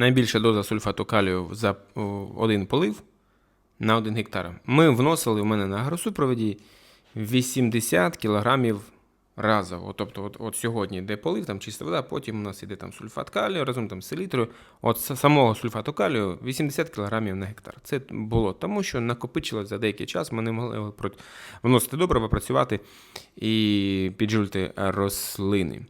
найбільша доза сульфату калію за один полив на 1 гектар. Ми вносили у мене на агросупроводі 80 кілограмів разово. Тобто, от, от сьогодні йде полив, там чиста вода, потім у нас йде там сульфат калію разом там з селітрою. От самого сульфату калію 80 кілограмів на гектар. Це було тому, що накопичилось за деякий час. Ми не могли вносити добрива, працювати і підживити рослини.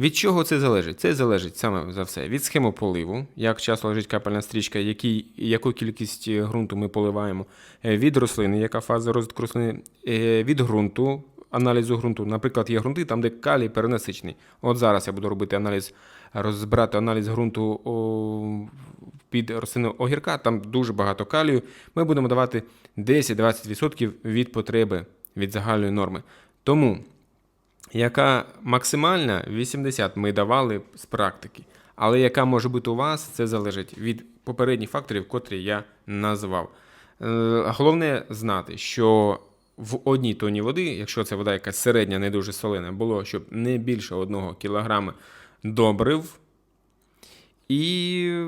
Від чого це залежить? Це залежить саме за все від схеми поливу, як часто лежить капельна стрічка, який, яку кількість е, ґрунту ми поливаємо, е, від рослини, яка фаза розвитку рослини, е, від ґрунту, аналізу ґрунту. Наприклад, є ґрунти там, де калій перенасичений. От зараз я буду робити аналіз, розбирати аналіз ґрунту під рослину огірка, там дуже багато калію. Ми будемо давати 10-20% від потреби від загальної норми. Тому яка максимальна 80 ми давали з практики. Але яка може бути у вас, це залежить від попередніх факторів, котрі я назвав. Е, Головне знати, що в одній тоні води, якщо це вода якась середня, не дуже солена, було щоб не більше 1 кг добрив, і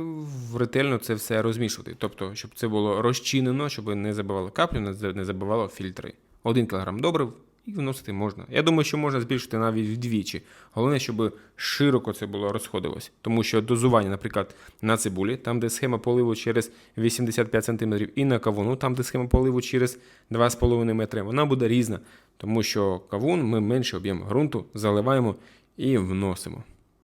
ретельно це все розмішувати. Тобто, щоб це було розчинено, щоб не забивало каплю, не за- забивало фільтри. Один кілограм добрив і вносити можна. Я думаю, що можна збільшити навіть вдвічі. Головне, щоб широко це було розходилось. Тому що дозування, наприклад, на цибулі, там, де схема поливу через 85 см, і на кавуну, там, де схема поливу через 2,5 метри, вона буде різна. Тому що кавун ми менший об'єм ґрунту заливаємо і вносимо.